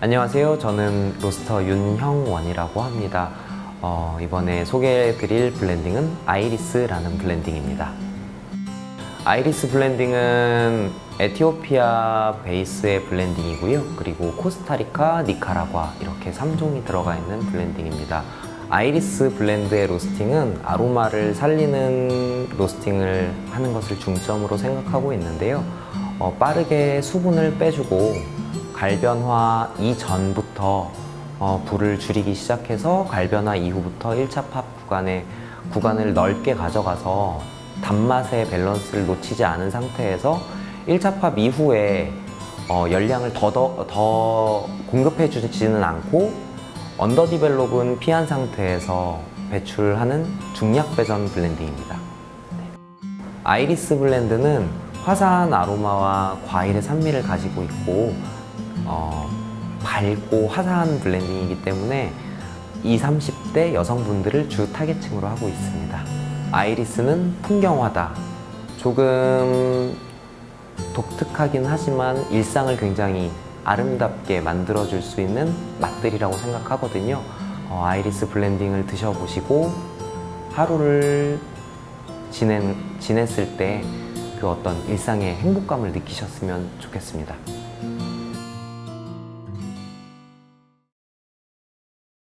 안녕하세요. 저는 로스터 윤형원이라고 합니다. 어, 이번에 소개해드릴 블렌딩은 아이리스라는 블렌딩입니다. 아이리스 블렌딩은 에티오피아 베이스의 블렌딩이고요. 그리고 코스타리카, 니카라과 이렇게 3종이 들어가 있는 블렌딩입니다. 아이리스 블렌드의 로스팅은 아로마를 살리는 로스팅을 하는 것을 중점으로 생각하고 있는데요. 어, 빠르게 수분을 빼주고 갈변화 이전부터 어, 불을 줄이기 시작해서 갈변화 이후부터 1차 팝 구간에 구간을 넓게 가져가서 단맛의 밸런스를 놓치지 않은 상태에서 1차 팝 이후에 어, 열량을 더, 더, 더 공급해 주지는 않고 언더 디벨롭은 피한 상태에서 배출하는 중약 배전 블렌딩입니다. 네. 아이리스 블렌드는 화사한 아로마와 과일의 산미를 가지고 있고 어, 밝고 화사한 블렌딩이기 때문에 20, 30대 여성분들을 주 타겟층으로 하고 있습니다. 아이리스는 풍경화다. 조금 독특하긴 하지만 일상을 굉장히 아름답게 만들어줄 수 있는 맛들이라고 생각하거든요. 어, 아이리스 블렌딩을 드셔보시고 하루를 지낸, 지냈을 때 그 어떤 일상의 행복감을 느끼셨으면 좋겠습니다.